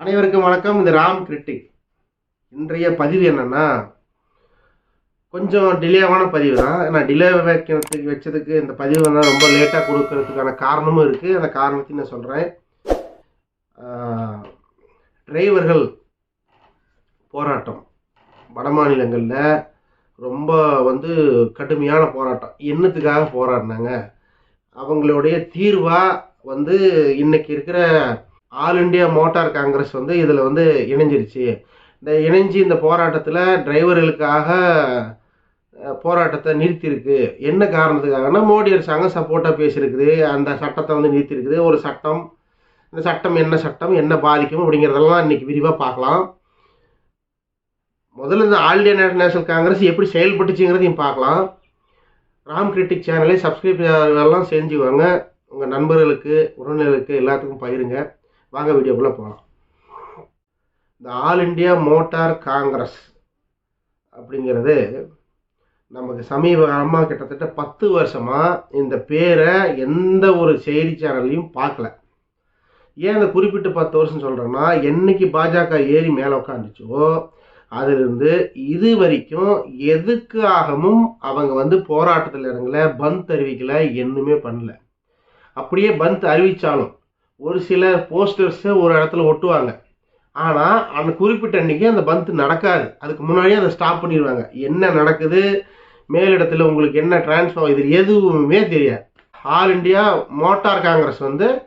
அனைவருக்கும் வணக்கம். இது ராம் கிரிட்டிக். இன்றைய பதிவு என்னென்னா கொஞ்சம் டிலேவான பதிவு தான். நான் டிலே வைக்கிறதுக்கு வச்சதுக்கு இந்த பதிவு வந்து ரொம்ப லேட்டாக கொடுக்கறதுக்கான காரணமும் இருக்குது அந்த காரணத்தையும் நான் சொல்கிறேன் டிரைவர்கள் போராட்டம் வட மாநிலங்களில் ரொம்ப வந்து கடுமையான போராட்டம். என்னத்துக்காக போராடினாங்க? அவங்களுடைய தீர்வாக வந்து இன்னைக்கு இருக்கிற ஆல் இண்டியா மோட்டார் காங்கிரஸ் வந்து இதில் வந்து இணைஞ்சிருச்சு. இந்த இணைஞ்சு இந்த போராட்டத்தில் டிரைவர்களுக்காக போராட்டத்தை நிறுத்தியிருக்கு. என்ன காரணத்துக்காகனா மோடி அரசாங்கம் சப்போர்ட்டாக பேசியிருக்குது. அந்த சட்டத்தை வந்து நிறுத்தியிருக்குது. ஒரு சட்டம் இந்த சட்டம் என்ன சட்டம் என்ன பாதிக்கும் அப்படிங்கிறதெல்லாம் இன்னைக்கு விரிவாக பார்க்கலாம். முதல்ல இந்த ஆல் இண்டியா நேஷனல் காங்கிரஸ் எப்படி செயல்பட்டுச்சுங்கிறதையும் பார்க்கலாம். ராம் கிரிட்டிக் சேனலை சப்ஸ்கிரைப் எல்லாம் செஞ்சுவாங்க உங்கள் நண்பர்களுக்கு உறவினர்களுக்கு எல்லாத்துக்கும் பகிருங்க. வாங்க வீடியோக்குள்ளே போகலாம் இந்த ஆல் இண்டியா மோட்டார் காங்கிரஸ் அப்படிங்கிறது நமக்கு சமீப காலமாக கிட்டத்தட்ட பத்து வருஷமாக இந்த பேரை எந்த ஒரு செய்தி சேனல்லையும் பார்க்கல. ஏன் இந்த குறிப்பிட்ட பத்து வருஷம் சொல்கிறேன்னா என்னைக்கு பாஜக ஏறி மேலே உட்காந்துச்சோ அதிலிருந்து இது வரைக்கும் எதுக்காகவும் அவங்க வந்து போராட்டத்தில் இறங்கலை பந்த் அறிவிக்கலை என்னுமே பண்ணல. அப்படியே பந்த் அறிவித்தாலும் ஒரு சில போஸ்டர்ஸை ஒரு இடத்துல ஒட்டுவாங்க. ஆனால் அந்த குறிப்பிட்ட அன்னைக்கு அந்த பந்த் நடக்காது. அதுக்கு முன்னாடியே அதை ஸ்டாப் பண்ணிடுவாங்க. என்ன நடக்குது? மேலிடத்தில் உங்களுக்கு என்ன டிரான்ஸ்ஃபார் இது எதுவுமே தெரியாது. ஆல் இண்டியா மோட்டார் காங்கிரஸ் வந்து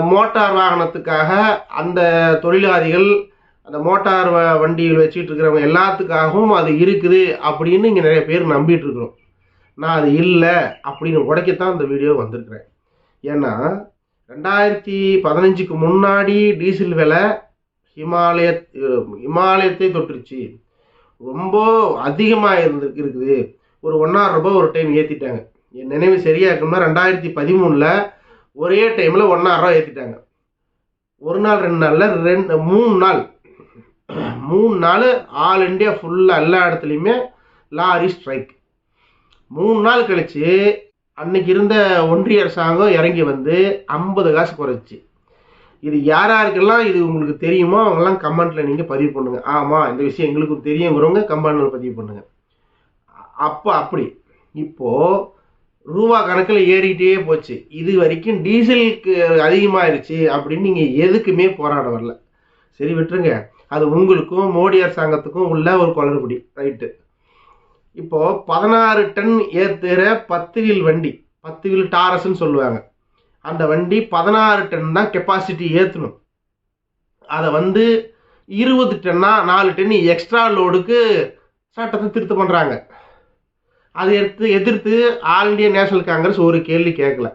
மோட்டார் வாகனத்துக்காக அந்த தொழிலாளிகள் அந்த மோட்டார் வ- வண்டியில் வச்சுட்டு இருக்கிறவங்க எல்லாத்துக்காகவும் அது இருக்குது அப்படின்னு இங்கே நிறைய பேர் நம்பிட்டு இருக்கிறோம். நான் அது இல்லை அப்படின்னு உடைக்கத்தான் இந்த வீடியோ வந்திருக்கிறேன். ஏன்னா ரெண்டாயிரத்தி பதினஞ்சுக்கு முன்னாடி டீசல் விலை ஹிமாலய ஹிமாலயத்தை தொட்டுருச்சு. ரொம்ப அதிகமாக இருந்து இருக்குது. ஒரு ஒன்றாயிரம் ரூபாய் ஒரு டைம் ஏற்றிட்டாங்க என் நினைவு சரியாக இருக்குன்னா ரெண்டாயிரத்தி பதிமூணில் ஒரே டைமில் ஒன்றாயிரம் ரூபா ஏற்றிட்டாங்க ஒரு நாள் ரெண்டு நாளில் ரெண்டு மூணு நாள். மூணு நாள் ஆல் இண்டியா ஃபுல்லாக எல்லா இடத்துலையுமே லாரி ஸ்ட்ரைக் மூணு நாள் கழித்து அன்னைக்கு இருந்த ஒன்றிய அரசாங்கம் இறங்கி வந்து ஐம்பது காசு குறைச்சி. இது யார் யாருக்கெல்லாம் இது உங்களுக்கு தெரியுமோ அவங்கெல்லாம் கமெண்ட்ல நீங்கள் பதிவு பண்ணுங்க. ஆமாம் இந்த விஷயம் எங்களுக்கு தெரியுங்கிறவங்க கமெண்ட்ல பதிவு பண்ணுங்க. அப்போ அப்படி. இப்போ ரூபா கணக்கில் ஏறிக்கிட்டே போச்சு. இது வரைக்கும் டீசலுக்கு அதிகமாயிருச்சு அப்படின்னு நீங்கள் எதுக்குமே போராட வரல. சரி விட்டுருங்க. அது உங்களுக்கும் மோடி அரசாங்கத்துக்கும் உள்ள ஒரு குளறுபடி. ரைட்டு. இப்போ பதினாறு டன் ஏற்றுகிற பத்து வீல் வண்டி பத்து வீல் டாரஸ்ன்னு சொல்லுவாங்க. அந்த வண்டி பதினாறு டன் தான் கெப்பாசிட்டி ஏற்றணும் அதை வந்து இருபது டன்னா நாலு டன் எக்ஸ்ட்ரா லோடுக்கு சட்டத்தை திருத்தம் பண்ணுறாங்க அதை எடுத்து எதிர்த்து ஆல் இண்டியா நேஷனல் காங்கிரஸ் ஒரு கேள்வி கேட்கல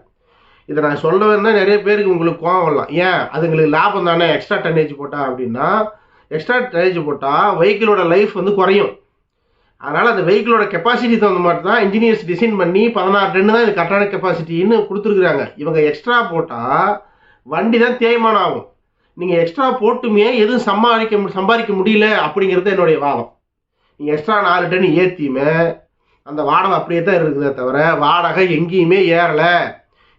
இதை நான் சொல்ல வந்தால் நிறைய பேருக்கு உங்களுக்கு கோவம் வரலாம். ஏன்? அதுங்களுக்கு லாபம் தானே? எக்ஸ்ட்ரா டன்னேஜ் போட்டா அப்படின்னா எக்ஸ்ட்ரா டன்னேஜ் போட்டால் வெஹிக்கிளோட லைஃப் வந்து குறையும். அதனால் அந்த வெஹிக்கிளோட கெப்பாசிட்டி தகுந்த மாதிரி தான் இன்ஜினியர்ஸ் டிசைன் பண்ணி பதினாறு டன்னு தான் இது கரெக்டான கெப்பாசிட்டின்னு கொடுத்துருக்குறாங்க. இவங்க எக்ஸ்ட்ரா போட்டால் வண்டி தான் தேய்மானம் ஆகும். நீங்கள் எக்ஸ்ட்ரா போட்டுமே எதுவும் சம்பாதிக்க மு- சம்பாதிக்க முடியல அப்படிங்கிறது என்னுடைய வாதம். நீங்கள் எக்ஸ்ட்ரா நாலு டன் ஏற்றியுமே அந்த வாடகை அப்படியே தான் இருக்குதே தவிர வாடகை எங்கேயுமே ஏறலை.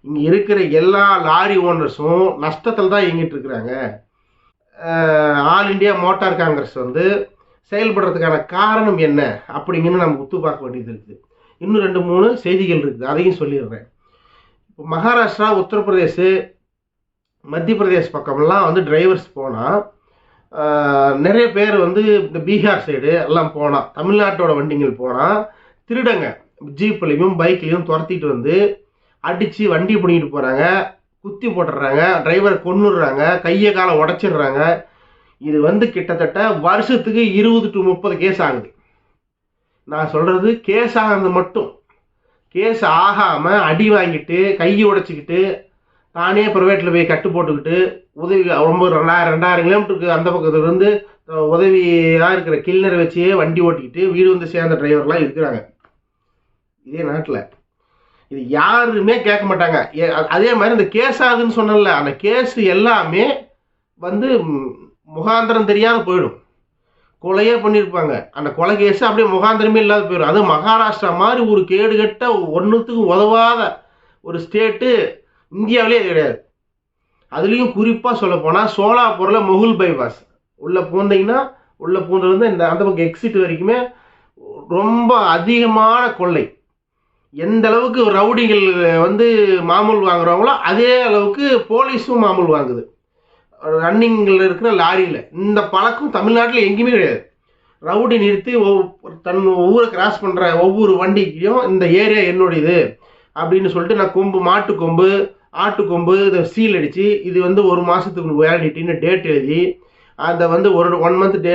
இங்கே இருக்கிற எல்லா லாரி ஓனர்ஸும் நஷ்டத்தில் தான் இயங்கிட்டு இருக்கிறாங்க. ஆல் இண்டியா மோட்டார் காங்கிரஸ் வந்து செயல்படுறதுக்கான காரணம் என்ன அப்படிங்கன்னு நம்ம உத்து பார்க்க வேண்டியது இருக்குது. இன்னும் ரெண்டு மூணு செய்திகள் இருக்குது. அதையும் சொல்லிடுறேன். இப்போ மகாராஷ்டிரா உத்தரப்பிரதேஷ் மத்திய பிரதேஷ் பக்கம்லாம் வந்து டிரைவர்ஸ் போனால் நிறைய பேர் வந்து இந்த பீகார் சைடு எல்லாம் போனால் தமிழ்நாட்டோட வண்டிகள் போனால் திருடங்க. ஜீப்லேயும் பைக்லேயும் துரத்திட்டு வந்து அடித்து வண்டி பிடிங்கிட்டு போகிறாங்க குத்தி போட்டுடுறாங்க டிரைவரை கொன்னுடுறாங்க கையை காலை உடச்சிடுறாங்க. இது வந்து கிட்டத்தட்ட வருஷத்துக்கு இருபது டு முப்பது கேஸ் ஆகுது. நான் சொல்கிறது கேஸ் ஆகிறது மட்டும். கேஸ் ஆகாமல் அடி வாங்கிட்டு கையை உடைச்சிக்கிட்டு தானே ப்ரைவேட்டில் போய் கட்டு போட்டுக்கிட்டு உதவி ரொம்ப ரெண்டாயிரம் ரெண்டாயிரம் கிலோமீட்டருக்கு அந்த பக்கத்துல இருந்து உதவியாக இருக்கிற கில்லரை வச்சே வண்டி ஓட்டிக்கிட்டு வீடு வந்து சேர்ந்த டிரைவர்லாம் இருக்கிறாங்க. இதே நாட்டில். இது யாருமே கேட்க மாட்டாங்க. ஏ- அதே மாதிரி இந்த கேஸ் ஆகுதுன்னு சொன்னல அந்த கேஸ் எல்லாமே வந்து முகாந்திரம் தெரியாமல் போயிடும். கொலையே பண்ணியிருப்பாங்க அந்த கொலை கேஸ் அப்படியே முகாந்திரமே இல்லாத போயிடும். அதுவும் மகாராஷ்டிரா மாதிரி ஒரு கேடு கெட்ட ஒன்றுத்துக்கும் உதவாத ஒரு ஸ்டேட்டு இந்தியாவிலே கிடையாது. அதுலேயும் குறிப்பாக சொல்ல போனால் சோலாப்பூரில் முகுல் பைபாஸ் உள்ளே பூந்தீங்கன்னா உள்ளே பூந்ததுலேருந்து இந்த அந்த பக்கம் எக்ஸிட் வரைக்குமே ரொம்ப அதிகமான கொள்ளை. எந்த அளவுக்கு ரவுடிகள் வந்து மாமூல் வாங்குறாங்களோ அதே அளவுக்கு போலீஸும் மாமூல் வாங்குது. ரன்னிங்கில் இருக்கிற லாரியில். இந்த பழக்கம் தமிழ்நாட்டில் எங்கேயுமே கிடையாது. ரவுடி நிறுத்தி தன் ஊரை கிராஸ் பண்ணுற ஒவ்வொரு வண்டிக்கும் இந்த ஏரியா என்னுடையது அப்படின்னு சொல்லிட்டு நான் கொம்பு மாட்டு கொம்பு ஆட்டு கொம்பு இதை சீல் அடித்து இது வந்து ஒரு மாதத்துக்கு வேலிட்டின்னு டேட் எழுதி அதை வந்து ஒரு ஒன் மந்த் டே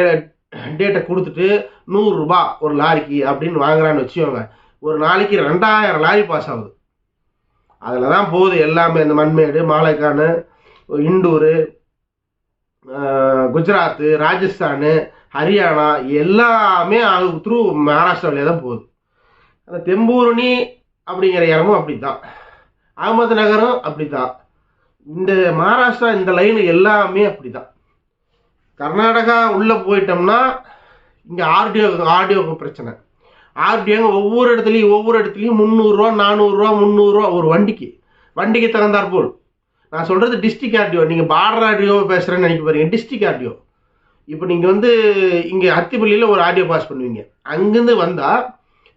டேட்டை கொடுத்துட்டு நூறுரூபா ஒரு லாரிக்கு அப்படின்னு வாங்குறான்னு வச்சுக்கோங்க. ஒரு நாளைக்கு ரெண்டாயிரம் லாரி பாஸ் ஆகுது. அதில் தான் போகுது எல்லாமே. இந்த மண்மேடு மாலைக்கானு இண்டூரு குஜராத்து ராஜஸ்தானு ஹரியானா எல்லாமே த்ரூ மகாராஷ்டிராவிலே தான் போகுது. அந்த தெம்பூரணி அப்படிங்கிற இடமும் அப்படி தான் அகமது நகரம் அப்படி தான் இந்த மகாராஷ்டிரா இந்த லைன் எல்லாமே அப்படி தான் கர்நாடகா உள்ளே போயிட்டோம்னா இங்கே ஆர்டிஓ ஆர்டிஓக்கு பிரச்சனை. ஆர்டிஓங்க ஒவ்வொரு இடத்துலையும் ஒவ்வொரு இடத்துலையும் முந்நூறுரூவா நானூறுரூவா முந்நூறுரூவா ஒரு வண்டிக்கு. வண்டிக்கு தகுந்தாற்போல் நான் சொல்கிறது டிஸ்ட்ரிக்ட் ஆர்டிஓ நீங்கள் பார்டர் ஆர்டிஓ பேசுகிறேன்னு நினைக்க பாருங்க டிஸ்ட்ரிக்ட் ஆர்டிஓ இப்போ நீங்கள் வந்து இங்கே அத்திப்பள்ளியில் ஒரு ஆர்டிஓ பாஸ் பண்ணுவீங்க. அங்கேருந்து வந்தால்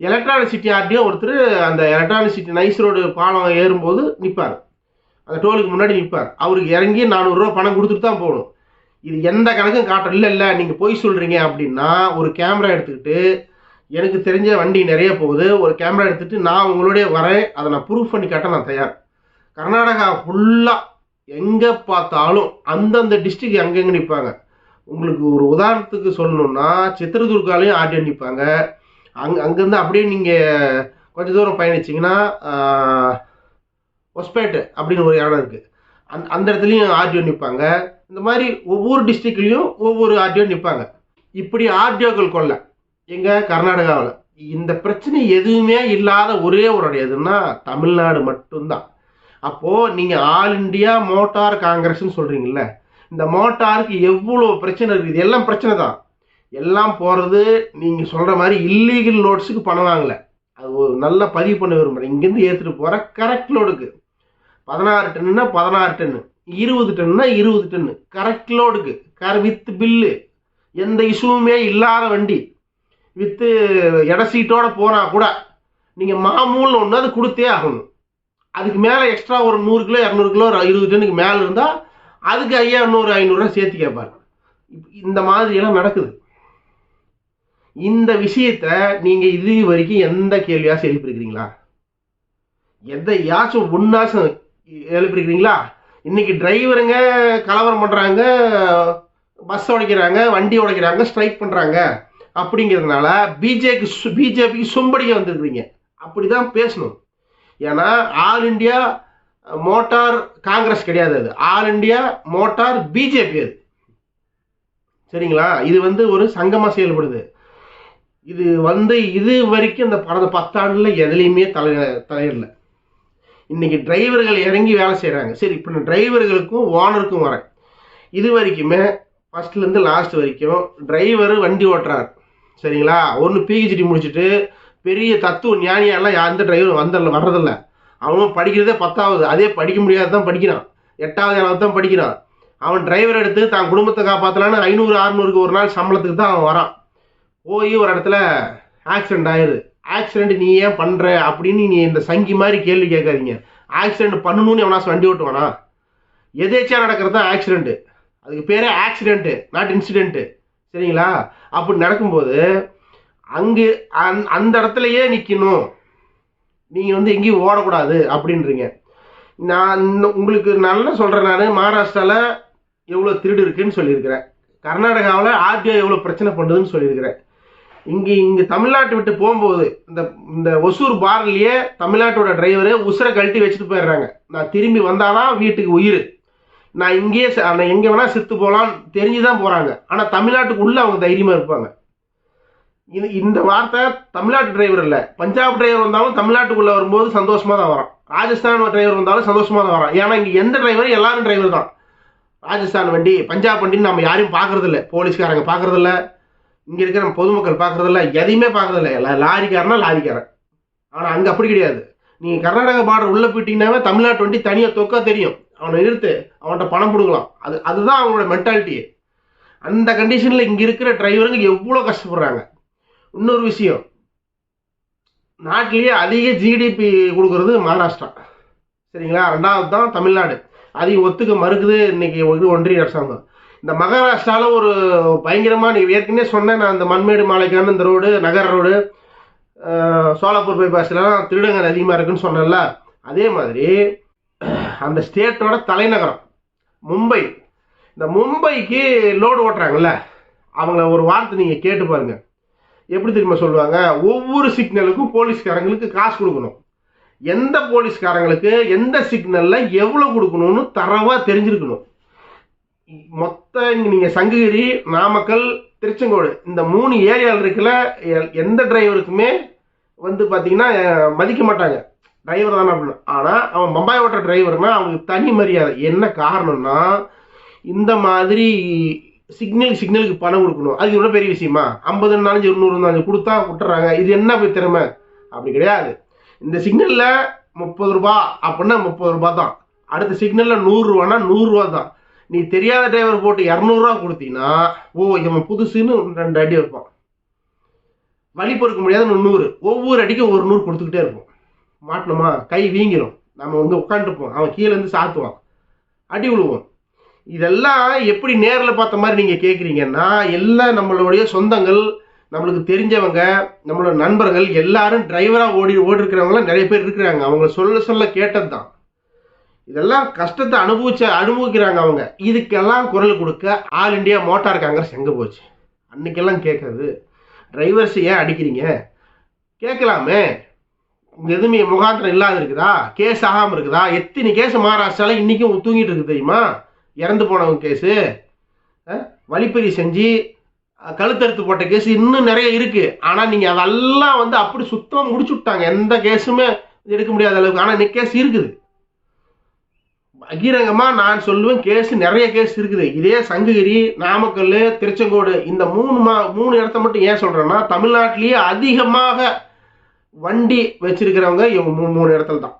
எலக்ட்ரானிக் சிட்டி ஆர்டிஓ ஒருத்தர் அந்த எலக்ட்ரானிக் சிட்டி நைஸ் ரோடு பாலம் ஏறும்போது நிற்பார் அந்த டோலுக்கு முன்னாடி நிற்பார் அவருக்கு இறங்கி நானூறுரூவா பணம் கொடுத்துட்டு தான் போகணும். இது எந்த கணக்கும் காட்ட இல்லை இல்லை நீங்கள் பொய் சொல்கிறீங்க அப்படின்னா ஒரு கேமரா எடுத்துக்கிட்டு எனக்கு தெரிஞ்ச வண்டி நிறைய போகுது. ஒரு கேமரா எடுத்துகிட்டு நான் உங்களுடைய வரேன். அதை நான் ப்ரூஃப் பண்ணி காட்ட நான் தயார். கர்நாடகா ஃபுல்லாக எங்கே பார்த்தாலும் அந்தந்த டிஸ்ட்ரிக் அங்கங்கே நிற்பாங்க உங்களுக்கு ஒரு உதாரணத்துக்கு சொல்லணும்னா சித்திரதுர்காலையும் ஆடியோ நிற்பாங்க அங் அங்கேருந்து அப்படியே நீங்கள் கொஞ்சம் தூரம் பயணிச்சிங்கன்னா ஒஸ்பேட்டு அப்படின்னு ஒரு இடம் இருக்குது அந் அந்த இடத்துலையும் ஆர்டிஓ நிற்பாங்க இந்த மாதிரி ஒவ்வொரு டிஸ்ட்ரிக்ட்லேயும் ஒவ்வொரு ஆர்டிஓ நிற்பாங்க இப்படி ஆர்டிஓக்கள் கொள்ள எங்கள் கர்நாடகாவில் இந்த பிரச்சனை எதுவுமே இல்லாத ஒரே ஒரு இடம் எதுன்னா தமிழ்நாடு மட்டும்தான். அப்போது நீங்கள் ஆல் இண்டியா மோட்டார் காங்கிரஸ்ன்னு சொல்கிறீங்கல்ல இந்த மோட்டாருக்கு எவ்வளோ பிரச்சனை இருக்குது? இது எல்லாம் பிரச்சனை தான். எல்லாம் போகிறது நீங்கள் சொல்கிற மாதிரி இல்லீகல் லோட்ஸுக்கு பணம் வாங்கலை. அது ஒரு நல்ல பதிவு பண்ண விரும்புகிறேன் இங்கேருந்து ஏற்றிட்டு போகிற கரெக்ட் லோடுக்கு பதினாறு டன்னுனா பதினாறு டன்னு இருபது டன்னுனா இருபது டன்னு கரெக்ட் லோடுக்கு கர வித் பில்லு. எந்த இஷ்யூவுமே இல்லாத வண்டி. வித்து இட சீட்டோட போனால் கூட நீங்கள் மாமூல்னு ஒன்று அது கொடுத்தே ஆகணும். அதுக்கு மேலே எக்ஸ்ட்ரா ஒரு நூறு கிலோ இரநூறு கிலோ இருபது டன்னுக்கு மேலே இருந்தால் அதுக்கு ஐயா நூறு ஐநூறுரூவா சேர்த்து கேட்பார் இந்த மாதிரியெல்லாம் நடக்குது. இந்த விஷயத்த நீங்கள் இது வரைக்கும் எந்த கேள்வியாச்சும் எழுப்பியிருக்கிறீங்களா எதையாச்சும் ஒன்றாச்சும் எழுப்பியிருக்கிறீங்களா இன்னைக்கு டிரைவருங்க கலவரம் பண்ணுறாங்க பஸ் உடைக்கிறாங்க வண்டி உடைக்கிறாங்க ஸ்ட்ரைக் பண்ணுறாங்க அப்படிங்கிறதுனால பிஜேக்கு பிஜேபிக்கு சும்படிக்க வந்துருக்குறீங்க. அப்படி தான் பேசணும். ஏன்னா ஆல் இண்டியா மோட்டார் காங்கிரஸ் கிடையாது அது. ஆல் இண்டியா மோட்டார் பிஜேபி அது. சரிங்களா? இது வந்து ஒரு சங்கமாக செயல்படுது. இது வந்து இது வரைக்கும் இந்த கடந்த பத்தாண்டில் எதுலேயுமே தலை தலையிடல. இன்னைக்கு டிரைவர்கள் இறங்கி வேலை செய்கிறாங்க சரி இப்போ நான் டிரைவர்களுக்கும் ஓனருக்கும் வரேன். இது வரைக்குமே ஃபர்ஸ்ட்லேருந்து லாஸ்ட் வரைக்கும் டிரைவர் வண்டி ஓட்டுறார். சரிங்களா? ஒன்று பிஹெச்டி முடிச்சுட்டு பெரிய தத்துவ ஞானியெல்லாம் எந்த டிரைவரும் வந்துடல வர்றதில்ல. அவனும் படிக்கிறதே பத்தாவது. அதே படிக்க முடியாது தான் படிக்கிறான். எட்டாவது ஏழாவது தான் படிக்கிறான். அவன் டிரைவர் எடுத்து தான் குடும்பத்தை காப்பாற்றலான்னு ஐநூறு அறுநூறுக்கு ஒரு நாள் சம்பளத்துக்கு தான் அவன் வரான். போய் ஒரு இடத்துல ஆக்சிடென்ட் ஆயிடுது ஆக்சிடென்ட் நீ ஏன் பண்ணுற அப்படின்னு நீ இந்த சங்கி மாதிரி கேள்வி கேட்காதீங்க. ஆக்சிடென்ட் பண்ணணும்னு எவனாச்சும் வண்டி ஓட்டுவானா? எதேச்சியாக நடக்கிறது தான் ஆக்சிடென்ட்டு அதுக்கு பேரே ஆக்சிடென்ட்டு நாட் இன்சிடென்ட்டு சரிங்களா? அப்படி நடக்கும்போது அங்கு அந் அந்த இடத்துலையே நிற்கணும் நீங்கள் வந்து எங்கேயும் ஓடக்கூடாது அப்படின்றீங்க. நான் இன்னும் உங்களுக்கு நல்லா சொல்கிறேன் நான். மகாராஷ்டிராவில் எவ்வளோ திருடு இருக்குன்னு சொல்லியிருக்கிறேன். கர்நாடகாவில் ஆர்டிஓ எவ்வளோ பிரச்சனை பண்ணுதுன்னு சொல்லியிருக்கிறேன். இங்கே இங்கே தமிழ்நாட்டை விட்டு போகும்போது இந்த இந்த ஒசூர் பார்லேயே தமிழ்நாட்டோட டிரைவரு உசுரை கழட்டி வச்சுட்டு போயிடுறாங்க. நான் திரும்பி வந்தாதான் வீட்டுக்கு உயிர். நான் இங்கேயே ச- நான் எங்கே வேணால் செத்து போகலான்னு தெரிஞ்சு தான் போகிறாங்க ஆனால் தமிழ்நாட்டுக்குள்ளே அவங்க தைரியமாக இருப்பாங்க. இது இந்த வார்த்தை தமிழ்நாட்டு டிரைவர் இல்லை. பஞ்சாப் டிரைவர் வந்தாலும் தமிழ்நாட்டுக்குள்ளே வரும்போது சந்தோஷமாக தான் வரான் ராஜஸ்தான் டிரைவர் வந்தாலும் சந்தோஷமாக தான் வரான் ஏன்னா இங்கே எந்த டிரைவரும் எல்லாரும் டிரைவர் தான். ராஜஸ்தான் வண்டி பஞ்சாப் வண்டின்னு நம்ம யாரையும் பார்க்குறதில்ல. போலீஸ்காரங்க பார்க்குறதில்ல. இங்கே இருக்கிற நம்ம பொதுமக்கள் பார்க்குறதில்ல. எதையுமே பார்க்குறதில்ல. எல்லா லாரிக்காரனா லாரிக்காரன். ஆனால் அங்கே அப்படி கிடையாது. நீங்கள் கர்நாடகா பார்டர் உள்ளே போயிட்டீங்கன்னாவே தமிழ்நாட்டு வண்டி தனியாக தொக்கா தெரியும். அவனை நிறுத்து. அவன்கிட்ட பணம் கொடுக்கலாம் அது அதுதான் அவங்களோட மென்டாலிட்டி அந்த கண்டிஷனில் இங்கே இருக்கிற டிரைவருங்க எவ்வளோ கஷ்டப்படுறாங்க. இன்னொரு விஷயம். நாட்டிலேயே அதிக ஜிடிபி கொடுக்கறது மகாராஷ்டிரா. சரிங்களா? ரெண்டாவது தான் தமிழ்நாடு. அதிக ஒத்துக்க மறுக்குது இன்னைக்கு இது ஒன்றிய அரசாங்கம். இந்த மகாராஷ்டிராவில் ஒரு பயங்கரமாக நீ ஏற்கனவே சொன்னேன் நான் இந்த மண்மேடு மாலைக்கான இந்த ரோடு நகர ரோடு சோலாப்பூர் பைபாஸ்லாம் திருடங்கள் அதிகமாக இருக்குன்னு சொன்னேன்ல. அதே மாதிரி அந்த ஸ்டேட்டோட தலைநகரம் மும்பை. இந்த மும்பைக்கு லோடு ஓட்டுறாங்கல்ல? அவங்கள ஒரு வார்த்தை நீங்கள் கேட்டு பாருங்கள் எப்படி தெரியுமா சொல்லுவாங்க? ஒவ்வொரு சிக்னலுக்கும் போலீஸ்காரங்களுக்கு காசு கொடுக்கணும். எந்த போலீஸ்காரங்களுக்கு எந்த சிக்னலில் எவ்வளோ கொடுக்கணும்னு தரவாக தெரிஞ்சிருக்கணும். மொத்த இங்கே நீங்கள் சங்ககிரி நாமக்கல் திருச்செங்கோடு இந்த மூணு ஏரியாவில் இருக்கிற எந்த டிரைவருக்குமே வந்து பார்த்தீங்கன்னா மதிக்க மாட்டாங்க. டிரைவர் தானே அப்படின்னு. ஆனால் அவன் பம்பாய் ஓட்டுற டிரைவர்னா அவனுக்கு தனி மரியாதை. என்ன காரணம்னா இந்த மாதிரி சிக்னல் சிக்னலுக்கு பணம் கொடுக்கணும். அது இவ்வளோ பெரிய விஷயமா? ஐம்பது நாலஞ்சு இருநூறு நாலஞ்சு கொடுத்தா விட்டுறாங்க. இது என்ன போய் திறமை? அப்படி கிடையாது. இந்த சிக்னலில் முப்பது ரூபா அப்படின்னா முப்பது ரூபா தான். அடுத்த சிக்னலில் நூறுரூவானா நூறுரூவா தான். நீ தெரியாத டிரைவர் போட்டு இரநூறுவா கொடுத்தீங்கன்னா ஓ இவன் புதுசுன்னு ரெண்டு அடி வைப்பான். வழி பொறுக்க முடியாத நூறு. ஒவ்வொரு அடிக்கும் ஒரு நூறு கொடுத்துக்கிட்டே இருப்போம். மாட்டணுமா? கை வீங்கிரும். நம்ம வந்து உட்காந்துருப்போம் அவன் கீழேருந்து சாத்துவான். அடி விழுவோம் இதெல்லாம் எப்படி நேரில் பார்த்த மாதிரி நீங்கள் கேட்குறீங்கன்னா எல்லாம் நம்மளுடைய சொந்தங்கள் நம்மளுக்கு தெரிஞ்சவங்க நம்மளோட நண்பர்கள் எல்லாரும் டிரைவராக ஓடி ஓடி இருக்கிறவங்களாம் நிறைய பேர் இருக்கிறாங்க. அவங்க சொல்ல சொல்ல கேட்டது தான் இதெல்லாம் கஷ்டத்தை அனுபவிச்ச அனுபவிக்கிறாங்க அவங்க. இதுக்கெல்லாம் குரல் கொடுக்க ஆல் இந்தியா மோட்டார் காங்கிரஸ் எங்கே போச்சு? அன்னைக்கெல்லாம் கேட்குறது டிரைவர்ஸ் ஏன் அடிக்கிறீங்க? கேட்கலாமே. எதுவுமே முகாந்திரம் இல்லாத இருக்குதா? கேஸ் ஆகாமல் இருக்குதா? எத்தனை கேஸ் மகாராஷ்டிராவில் இன்றைக்கும் தூங்கிட்டு இருக்கு தெரியுமா? இறந்து போனவங்க கேஸு வழிப்பறி செஞ்சு கழுத்தறுத்து போட்ட கேஸ் இன்னும் நிறைய இருக்கு. ஆனா நீங்க அதெல்லாம் வந்து அப்படி சுத்தமா முடிச்சு விட்டாங்க. எந்த கேஸுமே எடுக்க முடியாத அளவுக்கு. ஆனா இன்னைக்கு கேஸ் இருக்குது. பகிரங்கமா நான் சொல்லுவேன் கேஸ் நிறைய கேஸ் இருக்குது. இதே சங்ககிரி நாமக்கல் திருச்செங்கோடு இந்த மூணு மா மூணு இடத்த மட்டும் ஏன் சொல்றேன்னா தமிழ்நாட்டிலேயே அதிகமாக வண்டி வச்சிருக்கிறவங்க இவங்க மூணு மூணு இடத்துல தான்.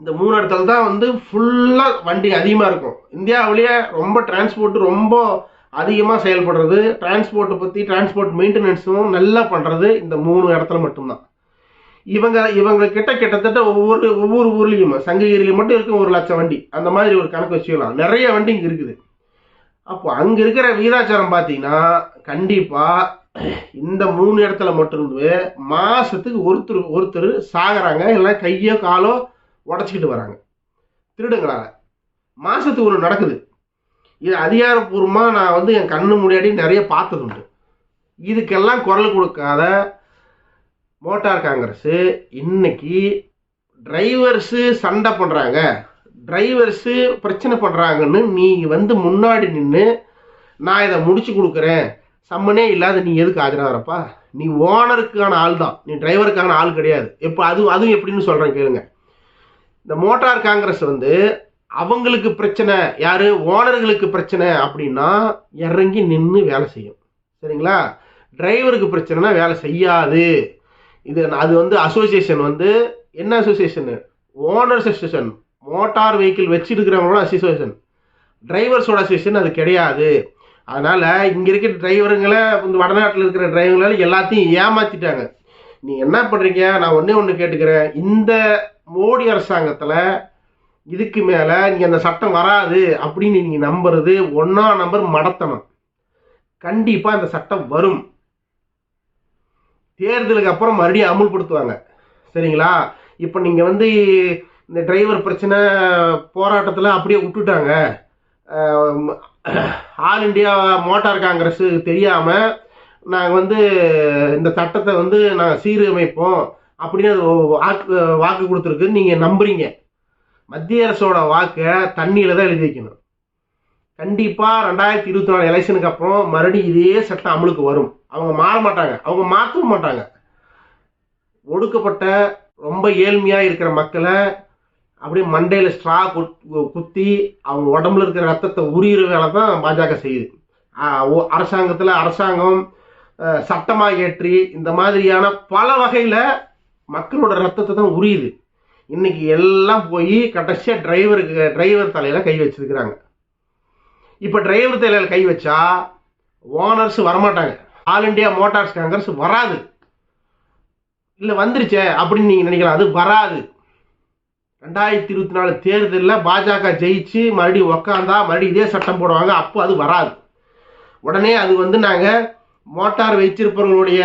இந்த மூணு இடத்துல தான் வந்து ஃபுல்லாக வண்டி அதிகமாக இருக்கும். இந்தியாவிலேயே ரொம்ப டிரான்ஸ்போர்ட் ரொம்ப அதிகமாக செயல்படுறது. டிரான்ஸ்போர்ட்டை பற்றி டிரான்ஸ்போர்ட் மெயின்டெனன்ஸும் நல்லா பண்ணுறது இந்த மூணு இடத்துல மட்டும்தான். இவங்க இவங்க கிட்ட கிட்டத்தட்ட ஒவ்வொரு ஒவ்வொரு ஊர்லேயும் சங்ககிரியில மட்டும் இருக்கும் ஒரு லட்சம் வண்டி. அந்த மாதிரி ஒரு கணக்கு வச்சுக்கலாம். நிறைய வண்டி இங்கே இருக்குது. அப்போ அங்கே இருக்கிற வீதாச்சாரம் பார்த்தீங்கன்னா கண்டிப்பாக இந்த மூணு இடத்துல மட்டும் மாதத்துக்கு ஒருத்தர் ஒருத்தர் சாகிறாங்க. இல்லை கையோ காலோ உடச்சிக்கிட்டு வராங்க. திருடுங்களால. மாசத்துக்கு ஒன்று நடக்குது. இது அதிகாரப்பூர்வமாக நான் வந்து என் கண்ணு முன்னாடி நிறைய பார்த்தது உண்டு இதுக்கெல்லாம் குரல் கொடுக்காத மோட்டார் காங்கிரஸு இன்னைக்கு டிரைவர்ஸு சண்டை பண்ணுறாங்க டிரைவர்ஸு பிரச்சனை பண்ணுறாங்கன்னு நீ வந்து முன்னாடி நின்று நான் இதை முடிச்சு கொடுக்குறேன். சம்மனே இல்லாத நீ எதுக்கு ஆஜராகிறப்பா நீ ஓனருக்கான ஆள் தான் நீ டிரைவருக்கான ஆள் கிடையாது. எப்போ அது அதுவும் எப்படின்னு சொல்கிறேன் கேளுங்க. இந்த மோட்டார் காங்கிரஸ் வந்து அவங்களுக்கு பிரச்சனை யாரு? ஓனர்களுக்கு பிரச்சனை அப்படின்னா இறங்கி நின்று வேலை செய்யும். சரிங்களா? டிரைவருக்கு பிரச்சனைனா வேலை செய்யாது. இது அது வந்து அசோசியேஷன் வந்து என்ன association owners association motor vehicle வச்சிருக்கிறவங்களோட association டிரைவர்ஸோட அசோசியேஷன் அது கிடையாது. அதனால் இங்கே இருக்கிற டிரைவருங்களை இந்த வடநாட்டில் இருக்கிற டிரைவர்களால் எல்லாத்தையும் ஏமாற்றிட்டாங்க நீ என்ன பண்ணுறீங்க நான் ஒன்றே ஒன்று கேட்டுக்கிறேன். இந்த மோடி அரசாங்கத்தில் இதுக்கு மேலே நீங்கள் அந்த சட்டம் வராது அப்படின்னு நீங்கள் நம்புறது ஒன்றா நம்பர் மடத்தனம். கண்டிப்பாக இந்த சட்டம் வரும். தேர்தலுக்கு அப்புறம் மறுபடியும் அமுல்படுத்துவாங்க. சரிங்களா? இப்போ நீங்கள் வந்து இந்த டிரைவர் பிரச்சனை போராட்டத்தில் அப்படியே விட்டுட்டாங்க. ஆல் இந்தியா மோட்டார் காங்கிரஸு தெரியாமல் நாங்கள் வந்து இந்த சட்டத்தை வந்து நாங்கள் சீரமைப்போம். அப்படின்னு அது வாக்கு வாக்கு கொடுத்துருக்கு நீங்கள் நம்புறீங்க. மத்திய அரசோட வாக்கை தண்ணியில தான் எழுதி வைக்கணும். கண்டிப்பாக ரெண்டாயிரத்தி இருபத்தி நாலு எலெக்ஷனுக்கு அப்புறம் மறுபடியும் இதே சட்டம் அமலுக்கு வரும். அவங்க மாற மாட்டாங்க. அவங்க மாற்றவும் மாட்டாங்க. ஒடுக்கப்பட்ட ரொம்ப ஏழ்மையாக இருக்கிற மக்களை அப்படியே மண்டையில் ஸ்ட்ரா குத்தி அவங்க உடம்புல இருக்கிற ரத்தத்தை உரியிற வேலை தான் பாஜக செய்யுது. அரசாங்கத்தில் அரசாங்கம் சட்டமாக ஏற்றி இந்த மாதிரியான பல வகையில் மக்களோட ரத்தத்தை தான் உரியுது. இன்னைக்கு எல்லாம் போய் கடைசியாக டிரைவருக்கு டிரைவர் தலையில் கை வச்சிருக்கிறாங்க. இப்போ டிரைவர் தலையில் கை வச்சா ஓனர்ஸ் வரமாட்டாங்க. ஆல் இண்டியா மோட்டார்ஸ் காங்கிரஸ் வராது. இல்லை வந்துருச்சே அப்படின்னு நீங்கள் நினைக்கலாம். அது வராது. ரெண்டாயிரத்தி இருபத்தி நாலு தேர்தலில் பாஜக ஜெயிச்சு மறுபடியும் உக்காந்தா மறுபடியும் இதே சட்டம் போடுவாங்க. அப்போ அது வராது. உடனே அது வந்து நாங்கள் மோட்டார் வைத்திருப்பவர்களுடைய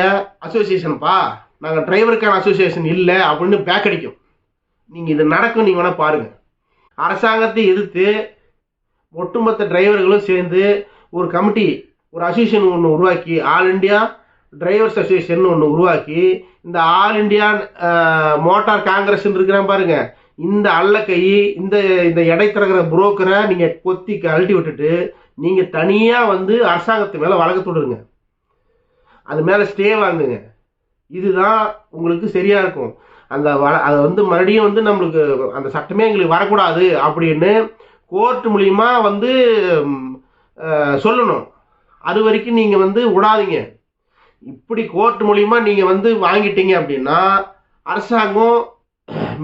அசோசியேஷன்ப்பா நாங்கள் டிரைவருக்கான அசோசியேஷன் இல்லை அப்படின்னு பேக் அடிக்கும். நீங்கள் இது நடக்கும் நீங்கள் வேணால் பாருங்கள் அரசாங்கத்தை எதிர்த்து ஒட்டுமொத்த டிரைவர்களும் சேர்ந்து ஒரு கமிட்டி ஒரு அசோசியேஷன் ஒன்று உருவாக்கி ஆல் இண்டியா டிரைவர்ஸ் அசோசியேஷன் ஒன்று உருவாக்கி இந்த ஆல் இண்டியா மோட்டார் காங்கிரஸ் இருக்கிறேன் பாருங்க. இந்த அல்லக்கை இந்த இந்த இடைத்தரகிற புரோக்கரை நீங்கள் கொத்தி கழட்டி விட்டுட்டு நீங்கள் தனியாக வந்து அரசாங்கத்து மேலே வழக்கு தொடருங்க அது மேலே ஸ்டே வாங்குங்க. இதுதான் உங்களுக்கு சரியா இருக்கும். அந்த வ அதை வந்து மறுபடியும் வந்து நம்மளுக்கு அந்த சட்டமே எங்களுக்கு வரக்கூடாது அப்படின்னு கோர்ட் மூலியமா வந்து சொல்லணும். அது வரைக்கும் நீங்கள் வந்து விடாதீங்க. இப்படி கோர்ட் மூலியமா நீங்கள் வந்து வாங்கிட்டீங்க அப்படின்னா அரசாங்கம்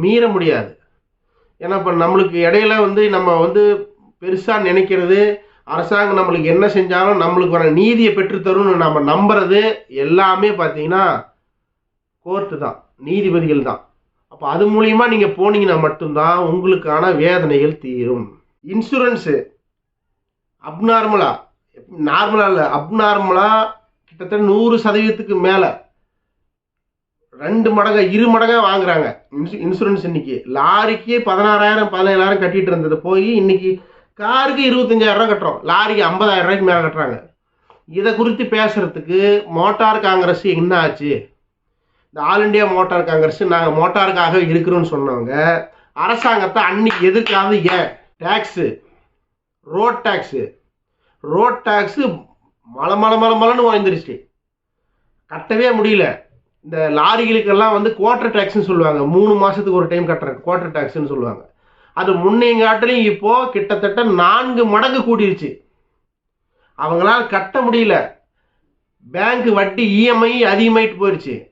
மீற முடியாது. ஏன்னா இப்போ நம்மளுக்கு இடையில வந்து நம்ம வந்து பெருசாக நினைக்கிறது அரசாங்கம் நம்மளுக்கு என்ன செஞ்சாலும் நம்மளுக்கு வர நீதியை பெற்றுத்தரும்னு நம்ம நம்புறது எல்லாமே பார்த்தீங்கன்னா கோர்ட்டு தான் நீதிபதிகள் தான். அப்போ அது மூலியமா நீங்கள் போனீங்கன்னா மட்டும்தான் உங்களுக்கான வேதனைகள் தீரும். இன்சூரன்ஸு அப்நார்மலா நார்மலாக இல்லை அப்நார்மலா கிட்டத்தட்ட நூறு சதவீதத்துக்கு மேலே ரெண்டு மடங்கா இரு மடங்கா வாங்குறாங்க. இன்சூ- இன்சூரன்ஸ் இன்னைக்கு. லாரிக்கு பதினாறாயிரம் பதினேழாயிரம் கட்டிட்டு இருந்தது. போய் இன்னைக்கு காருக்கு இருபத்தஞ்சாயிரம் ரூபாய் கட்டுறோம். லாரிக்கு ஐம்பதாயிரம் ரூபாய்க்கு மேலே கட்டுறாங்க. இதை குறித்து பேசுறதுக்கு மோட்டார் காங்கிரஸ் என்ன ஆச்சு? இந்த ஆல் இண்டியா மோட்டார் காங்கிரஸ் நாங்கள் மோட்டாருக்காக இருக்கிறோம்னு சொன்னவங்க அரசாங்கத்தை அன்னைக்கு எதிர்க்காது ஏன் tax road tax road tax மலை மலை மலை மலைன்னு வாய்ந்துருச்சு. கட்டவே முடியல. இந்த லாரிகளுக்கெல்லாம் வந்து குவார்டர் டேக்ஸ்னு சொல்லுவாங்க. மூணு மாதத்துக்கு ஒரு டைம் கட்டுறாங்க குவார்டர் டேக்ஸ்னு சொல்லுவாங்க. அது முன்னையங்காட்டிலையும் இப்போது கிட்டத்தட்ட நான்கு மடங்கு கூடிருச்சு. அவங்களால கட்ட முடியல. பேங்க் வட்டி இஎம்ஐ அதிகமாயிட்டு போயிடுச்சு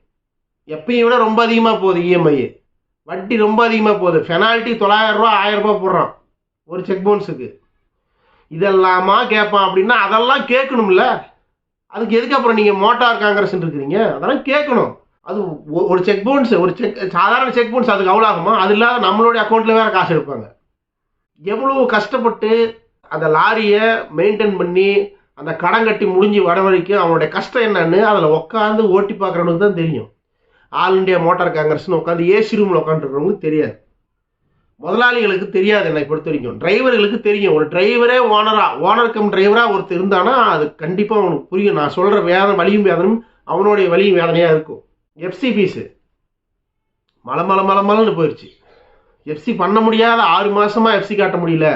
எப்பயும் விட ரொம்ப அதிகமாக போகுது இஎம்ஐ வட்டி ரொம்ப அதிகமாக போகுது. பெனால்ட்டி தொள்ளாயிரம் ஆயிரரூபா போடுறான். ஒரு செக் பவுன்ஸுக்கு இதெல்லாமா கேட்பான் அப்படின்னா அதெல்லாம் கேட்கணும்ல. அதுக்கு எதுக்கு அப்புறம் நீங்கள் மோட்டார் காங்கிரஸ் இருக்கிறீங்க? அதெல்லாம் கேட்கணும். அது ஒ- ஒரு செக் பவுன்ஸ் ஒரு செக் சாதாரண செக் பவுன்ஸ் அதுக்கு அவ்வளோ ஆகுமா? அது இல்லாத நம்மளுடைய அக்கௌண்ட்டில் வேறு காசு எடுப்பாங்க. எவ்வளோ கஷ்டப்பட்டு அந்த லாரியை மெயின்டைன் பண்ணி அந்த கடன் கட்டி முடிஞ்சு வர வரைக்கும் அவனுடைய கஷ்டம் என்னன்னு அதில் உட்காந்து ஓட்டி பார்க்குறவனுக்கு தான் தெரியும். ஆல் இண்டியா மோட்டார் காங்கிரஸ்னு உட்காந்து ஏசி ரூமில் உட்காந்துருக்கிறவங்களுக்கு தெரியாது. முதலாளிகளுக்கு தெரியாது என்னை பொறுத்த வரைக்கும் டிரைவர்களுக்கு தெரியும். ஒரு டிரைவரே ஓனரா ஓனர் கம் டிரைவரா ஒருத்தர் இருந்தானா அது கண்டிப்பாக அவனுக்கு புரியும். நான் சொல்கிற வேதனை வலியும் வேதனும் அவனுடைய வலியும் வேதனையாக இருக்கும். எஃப்சி ஃபீஸு மலை மலை மலை மலைன்னு போயிடுச்சு எஃப்சி பண்ண முடியாத ஆறு மாதமாக எஃப்சி காட்ட முடியல.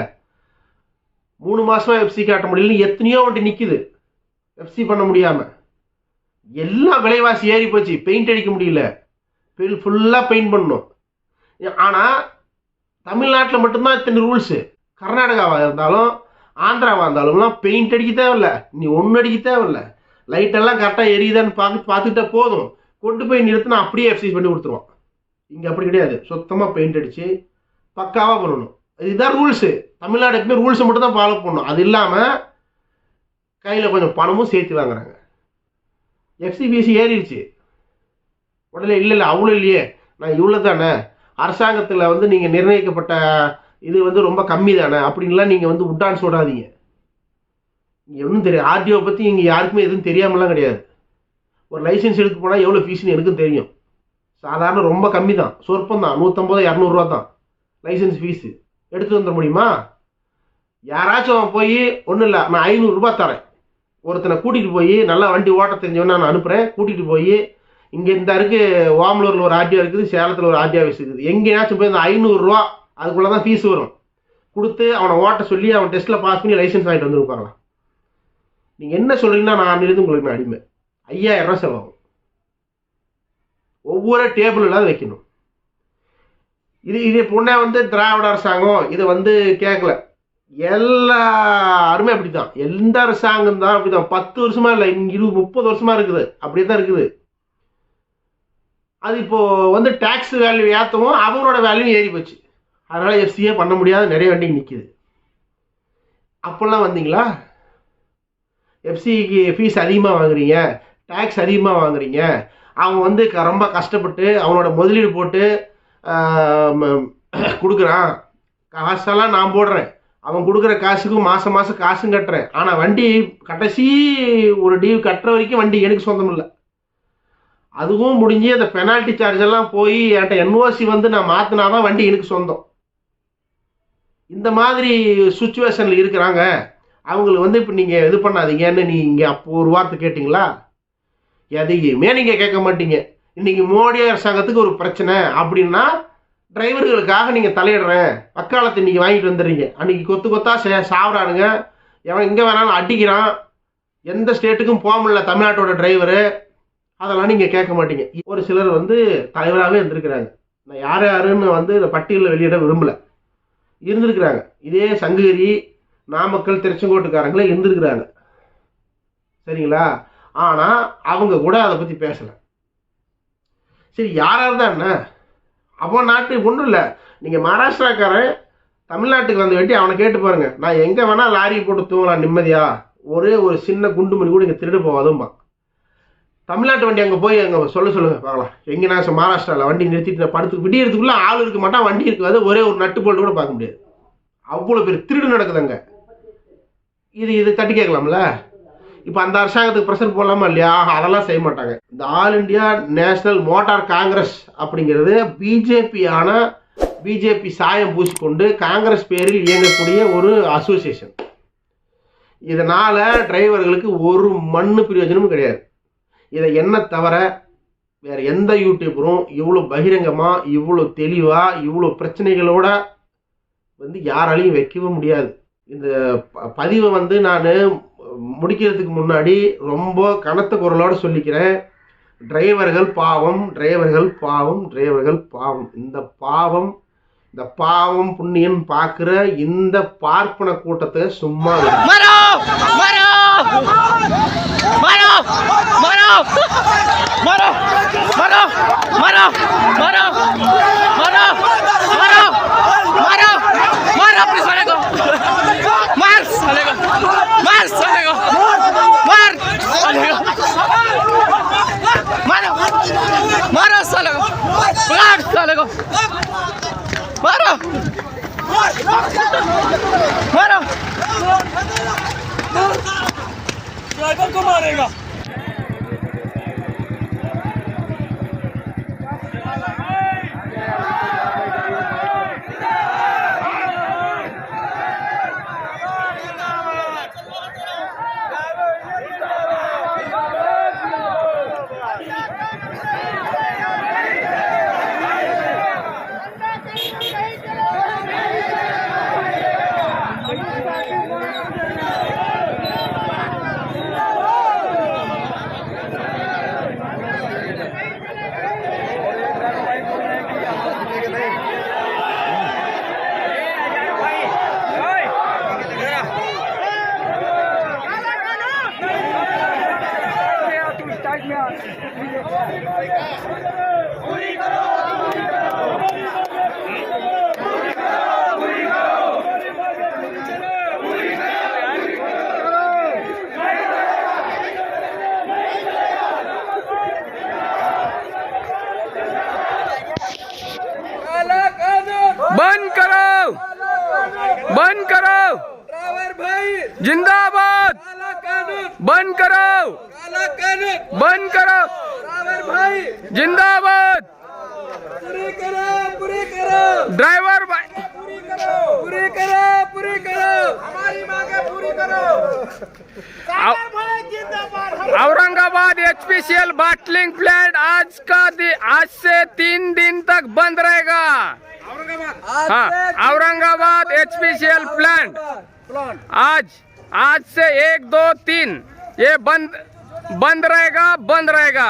மூணு மாதமாக எஃப்சி காட்ட முடியலன்னு எத்தனையோ வந்துட்டு நிற்கிது எஃப்சி பண்ண முடியாமல் எல்லாம் விலைவாசி ஏறி போச்சு. பெயிண்ட் அடிக்க முடியல. ஃபுல்லாக பெயிண்ட் பண்ணணும். ஆனால் தமிழ்நாட்டில் மட்டும்தான் இத்தனை ரூல்ஸு கர்நாடகாவாக இருந்தாலும் ஆந்திராவாக இருந்தாலும்லாம் பெயிண்ட் அடிக்க தேவையில்ல. நீ ஒன்று அடிக்க தேவையில்ல. லைட்டெல்லாம் கரெக்டாக எரியுதான்னு பார்த்து பார்த்துக்கிட்டா போதும். கொண்டு போய் நிறுத்தினா அப்படியே எக்ஸசைஸ் பண்ணி கொடுத்துருவோம் இங்கே அப்படி கிடையாது. சுத்தமாக பெயிண்ட் அடித்து பக்காவாக பண்ணணும். இதுதான் ரூல்ஸு தமிழ்நாடு எப்பவுமே ரூல்ஸை மட்டும் தான் ஃபாலோ பண்ணணும். அது இல்லாமல் கையில் கொஞ்சம் பணமும் சேர்த்து வாங்குறாங்க. எக்ஸிபிசி ஏறிடுச்சு. உடனே இல்லை இல்லை அவ்வளோ இல்லையே. நான் இவ்வளோ தானே. அரசாங்கத்தில் வந்து நீங்கள் நிர்ணயிக்கப்பட்ட இது வந்து ரொம்ப கம்மி தானே. அப்படின்லாம் நீங்கள் வந்து உட்டான் சொல்லாதீங்க. இங்கே ஒன்றும் தெரியாது. ஆர்டிஓ பற்றி இங்கே யாருக்குமே எதுவும் தெரியாமலாம் கிடையாது. ஒரு லைசன்ஸ் எடுக்க போனால் எவ்வளோ ஃபீஸ்னு எனக்கும் தெரியும். சாதாரண ரொம்ப கம்மி தான். சொற்பம் தான். நூற்றம்பது இரநூறுவா தான். லைசன்ஸ் ஃபீஸு எடுத்து வந்துட முடியுமா? யாராச்சும் போய் ஒன்றும் இல்லை நான் ஐநூறுரூபா தரேன். ஒருத்தனை கூட்டிகிட்டு போய் நல்லா வண்டி ஓட்ட தெரிஞ்சவன நான் அனுப்புகிறேன் கூட்டிகிட்டு போய் இங்கே இந்த இருக்கு ஓமலூரில் ஒரு ஆர்டிஓ இருக்குது சேலத்தில் ஒரு ஆர்டிஓ ஆஃபீஸ் இருக்குது. எங்கேயாச்சும் போய் இந்த ஐநூறுரூவா அதுக்குள்ளே தான் ஃபீஸ் வரும். கொடுத்து அவனை ஓட்ட சொல்லி அவன் டெஸ்ட்டில் பாஸ் பண்ணி லைசன்ஸ் வாங்கிட்டு வந்துருப்பாங்களா நீங்கள் என்ன சொல்கிறீங்கன்னா நான் அன்னிலிருந்து உங்களுக்கு நான் அடிமை. ஐயாயிரம் ரூபா செலவாகும். ஒவ்வொரு டேபிள் இல்லாத வைக்கணும். இது இது பொண்ணை வந்து திராவிட அரசாங்கம் இதை வந்து கேட்கல எல்லாருமே அப்படிதான் எந்த அரசாங்கம் தான் அப்படிதான் பத்து வருஷமா இல்லை இருபது முப்பது வருஷமா இருக்குது. அப்படியே தான் இருக்குது. அது இப்போது வந்து டேக்ஸ் வேல்யூ ஏற்றவும் அவங்களோட வேல்யூ ஏறி போச்சு. அதனால் எஃப்சியே பண்ண முடியாத நிறைய வண்டி நிற்கிது அப்போல்லாம் வந்தீங்களா? எஃப்சிக்கு ஃபீஸ் அதிகமாக வாங்குறீங்க. டேக்ஸ் அதிகமாக வாங்குறீங்க. அவன் வந்து க- ரொம்ப கஷ்டப்பட்டு அவனோட முதலீடு போட்டு கொடுக்குறான். காசெல்லாம் நான் போடுறேன். அவன் கொடுக்குற காசுக்கும் மாதம் மாதம் காசும் கட்டுறேன். ஆனால் வண்டி கடைசி ஒரு டியூ கட்டுற வரைக்கும் வண்டி எனக்கு சொந்தம் இல்லை. அதுவும் முடிஞ்சு அந்த பெனால்ட்டி சார்ஜ் எல்லாம் போய் என்கிட்ட என்ஓசி வந்து நான் மாற்றினா தான் வண்டி எனக்கு சொந்தம். இந்த மாதிரி சுச்சுவேஷனில் இருக்கிறாங்க. அவங்களுக்கு வந்து இப்போ நீங்கள் இது பண்ணாதீங்கன்னு நீங்கள் அப்போ ஒரு வார்த்தை கேட்டிங்களா? எதையுமே நீங்கள் கேட்க மாட்டீங்க. இன்றைக்கி மோடி அரசாங்கத்துக்கு ஒரு பிரச்சனை அப்படின்னா டிரைவர்களுக்காக நீங்கள் தலையிடுறேன். வக்காலத்தை இன்னைக்கு வாங்கிட்டு வந்துடுறீங்க. அன்றைக்கி கொத்து கொத்தா சே சாப்பிட்றானுங்க எவன் எங்கே வேணாலும் அடிக்கிறான். எந்த ஸ்டேட்டுக்கும் போக முடியல தமிழ்நாட்டோட டிரைவரு அதெல்லாம் நீங்கள் கேட்க மாட்டீங்க. ஒரு சிலர் வந்து தலைவராகவே இருந்திருக்கிறாங்க. நான் யார் யாருன்னு வந்து இந்த பட்டியலில் வெளியிட விரும்பலை. இருந்திருக்கிறாங்க. இதே சங்ககிரி நாமக்கல் திருச்செங்கோட்டுக்காரங்களே இருந்திருக்கிறாங்க. சரிங்களா? ஆனால் அவங்க கூட அதை பற்றி பேசலை. சரி யாராக தான் என்ன? அப்போ நாட்டு ஒன்றும் இல்லை. நீங்கள் மகாராஷ்டிராக்காரன் தமிழ்நாட்டுக்கு வந்து வெட்டி அவனை கேட்டு பாருங்க. நான் எங்கே வேணால் லாரி போட்டு தூங்கலாம் நிம்மதியா? ஒரே ஒரு சின்ன குண்டு மணி கூட இங்கே திருடு போவாதும்பா தமிழ்நாட்டு வண்டி அங்கே போய் அங்கே சொல்ல சொல்லுங்க பார்க்கலாம். எங்கே நான் மகாராஷ்டிராவில் வண்டி நிறுத்திட்டு நான் படுத்து விடியறதுக்குள்ளே ஆள் இருக்க மாட்டான் வண்டி இருக்காது ஒரே ஒரு நட்டு போல்ட்டு கூட பார்க்க முடியாது. அவ்வளோ பெரிய திருடு நடக்குதுங்க. இது இது தட்டி கேட்கலாம்ல? இப்போ அந்த அரசாங்கத்துக்கு ப்ரெஷர் போடலாமா இல்லையா? அதெல்லாம் செய்ய மாட்டாங்க. இந்த all India national motor congress அப்படிங்கிறது பிஜேபியான பிஜேபி சாயம் பூசிக்கொண்டு காங்கிரஸ் பேரில் இயங்கக்கூடிய ஒரு அசோசியேஷன் இதனால் டிரைவர்களுக்கு ஒரு மண்ணு பிரயோஜனமும் கிடையாது. இதை என்ன தவிர வேறு எந்த யூடியூபரும் இவ்வளோ பகிரங்கமாக இவ்வளோ தெளிவாக இவ்வளோ பிரச்சனைகளோட வந்து யாராலையும் வைக்கவும் முடியாது. இந்த பதிவை வந்து நான் முடிக்கிறதுக்கு முன்னாடி ரொம்ப கனத்த குரலோடு சொல்லிக்கிறேன் டிரைவர்கள் பாவம் டிரைவர்கள் பாவம் டிரைவர்கள் பாவம் இந்த பாவம் இந்த பாவம் புண்ணியம் பார்க்குற இந்த பார்ப்பன கூட்டத்தை சும்மா மரம் मारो मारो साले को मार साले को मारो मारो ड्राइवर को मारेगा आज आज से एक दो तीन। ये बंद बंद रहेगा बंद रहेगा।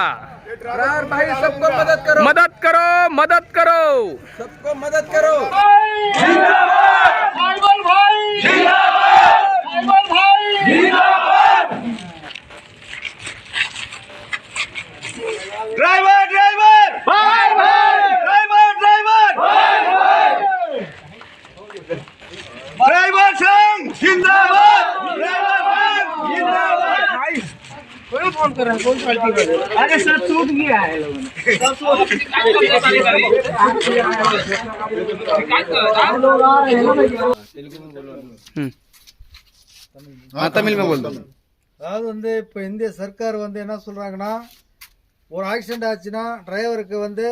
भाई सबको मदद करो। मदद करो मदद करो। सबको मदद करो। Driver driver! भाई ड्राइवर ड्राइवर! ड्राइवर सर अरे सर टूट गया है தமிழ் அதாவது வந்து இப்போ இந்திய சர்க்கார் வந்து என்ன சொல்கிறாங்கன்னா ஒரு ஆக்சிடெண்ட் ஆச்சுன்னா டிரைவருக்கு வந்து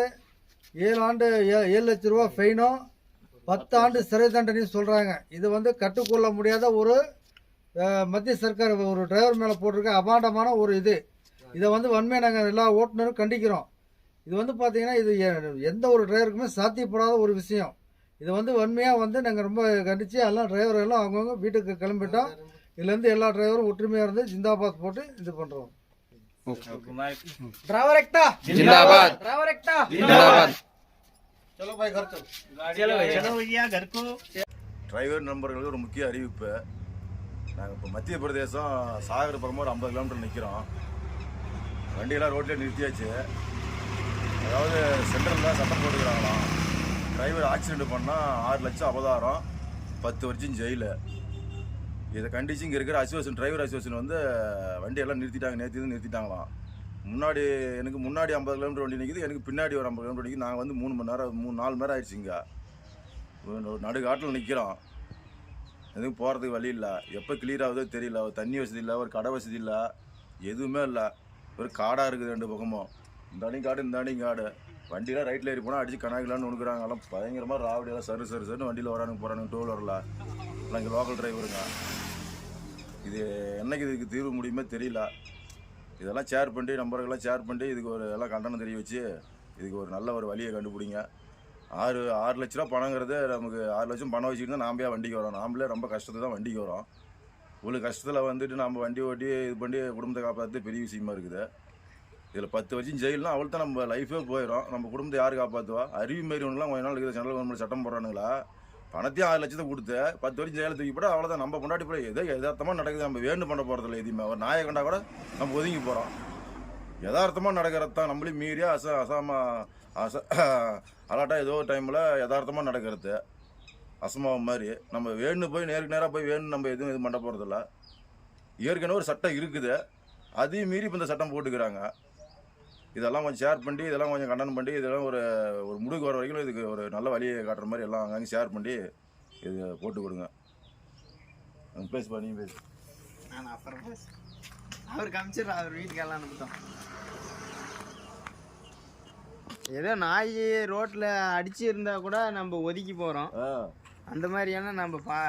ஏழு ஆண்டு ஏழு லட்ச ரூபா ஃபெயினும் பத்து ஆண்டு சிறை தண்டனையும் சொல்கிறாங்க இது வந்து கட்டுக்கொள்ள முடியாத ஒரு மத்திய சர்க்கார் ஒரு டிரைவர் மேலே போட்டிருக்க அபாண்டமான ஒரு இது. இதை வந்து வன்மையாக நாங்கள் எல்லா ஓட்டுநரும் கண்டிக்கிறோம். இது வந்து பார்த்தீங்கன்னா இது எந்த ஒரு டிரைவருக்குமே சாத்தியப்படாத ஒரு விஷயம். இதை வந்து வன்மையாக வந்து நாங்கள் ரொம்ப கண்டித்து எல்லாம் டிரைவர் எல்லாம் அவங்கவுங்க வீட்டுக்கு கிளம்பிட்டோம். இதுலேருந்து எல்லா டிரைவரும் ஒற்றுமையாக இருந்து ஜிந்தாபாத் போட்டு இது பண்ணுறோம் டிரைவர் எக்டா जिंदाबाद டிரைவர் எக்டா जिंदाबाद டிரைவர் நண்பர்களுக்கு ஒரு முக்கிய அறிவிப்பு நாங்கள் இப்போ மத்திய பிரதேசம் சாகரபுரமாக ஒரு ஐம்பது கிலோமீட்டர் நிற்கிறோம் வண்டியெல்லாம் ரோட்லேயே நிறுத்தியாச்சு அதாவது சென்ட்ரலில் சட்டம் போட்டுக்கிறாங்களாம் டிரைவர் ஆக்சிடென்ட் பண்ணால் ஆறு லட்சம் அபதாரம் பத்து வருஷம் ஜெயிலு இதை கண்டிச்சு இங்கே இருக்கிற அசோசியேஷன் டிரைவர் அசோசியேஷன் வந்து வண்டியெல்லாம் நிறுத்திட்டாங்க நேற்று நிறுத்திட்டாங்களாம் முன்னாடி எனக்கு முன்னாடி ஐம்பது கிலோமீட்டர் வண்டி நிற்கிது எனக்கு பின்னாடி ஒரு ஐம்பது கிலோமீட்டர் நிற்கிது நாங்கள் வந்து மூணு மணி நேரம் மூணு நாலு மணி நேரம் ஆயிடுச்சுங்க நடுக்காட்டில் நிற்கிறோம் எதுவும் போகிறதுக்கு வழி இல்லை. எப்போ கிளியர் ஆகுதோ தெரியல. ஒரு தண்ணி வசதி இல்லை ஒரு கடை வசதி இல்லை. எதுவுமே இல்லை. ஒரு காடாக இருக்குது ரெண்டு பக்கமும். இந்த அடி காடு இந்த அணி காடு. வண்டியெலாம் ரைட்டில் ஏறி போனால் அடிச்சு கணக்கிலான்னு நுணுக்குறாங்க எல்லாம் பயங்கரமாக ராவடியெல்லாம் சரு சரு சருன்னு வண்டியில் வரானுங்க போகிறானுங்க டூ வீலரில் எல்லாம் இங்கே லோக்கல் டிரைவருங்க இது என்னைக்கு இதுக்கு தீர்வு முடியுமே தெரியல. இதெல்லாம் ஷேர் பண்ணி நம்பர்களெலாம் ஷேர் பண்ணி இதுக்கு ஒரு எல்லாம் கண்டனம் தெரிய வச்சு இதுக்கு ஒரு நல்ல ஒரு வழியை கண்டுபிடிங்க. ஆறு ஆறு லட்ச ரூபா பணங்கிறது நமக்கு ஆறு லட்சம் பணம் வச்சுக்கிட்டு தான் வண்டிக்கு வரோம். நாமளே ரொம்ப கஷ்டத்தை தான் வண்டிக்கு வரோம். இவ்வளோ கஷ்டத்தில் வந்துட்டு நம்ம வண்டி ஓட்டி இது பண்ணி குடும்பத்தை காப்பாற்றது பெரிய விஷயமா இருக்குது. இதில் பத்து வருஷம் ஜெயில்னா அவள் தான் நம்ம லைஃபே போயிடும் நம்ம குடும்பத்தை யார் காப்பாற்றுவா அறிவு மாரி ஒன்றுலாம் கொஞ்ச நாள் இருக்குது. சென்ட்ரல் கவர்மெண்ட் சட்டம் போடுறானுங்களா? பணத்தையும் ஆறு லட்சத்தை கொடுத்து பத்து வரைக்கும் ஜெயிலில் தூக்கி போட அவ்வளோதான் நம்ம கொண்டாடி போய் எதோ யதார்த்தமாக நடக்குது. நம்ம வேண்டு பண்ண போகிறதில்ல எதுவுமே ஒரு நாயை கண்டா கூட நம்ம ஒதுங்கி போகிறோம் யதார்த்தமாக நடக்கிறது தான் நம்மளையும் மீறியா அச அசாம அச அலாட்டாக ஏதோ ஒரு டைமில் யதார்த்தமாக நடக்கிறது. அசம்பாவம் மாதிரி. நம்ம வேணு போய் நேருக்கு நேராக போய் வேணும் நம்ம எதுவும் இது பண்ண போகிறதில்ல ஏற்கனவே ஒரு சட்டம் இருக்குது. அதையும் மீறி இப்போ இந்த சட்டம் போட்டுக்கிறாங்க. இதெல்லாம் கொஞ்சம் ஷேர் பண்ணி இதெல்லாம் கொஞ்சம் கண்டனம் பண்ணி இதெல்லாம் ஒரு ஒரு முடிவுக்கு வர வரைக்கும் இதுக்கு ஒரு நல்ல வழியை காட்டுற மாதிரி எல்லாம் அங்கங்கே ஷேர் பண்ணி இது போட்டு கொடுங்க. பேசுப்பா நீ பேசு. நான் அப்புறம் அவர் காமிச்சிடுறா அவர் வீட்டுக்கு எல்லாம் அனுப்பிட்டோம் ஏதோ நாய் ரோட்டில் அடிச்சு இருந்தா கூட நம்ம ஒதுக்கி போகிறோம் அந்த மாதிரியெல்லாம் நம்ம பா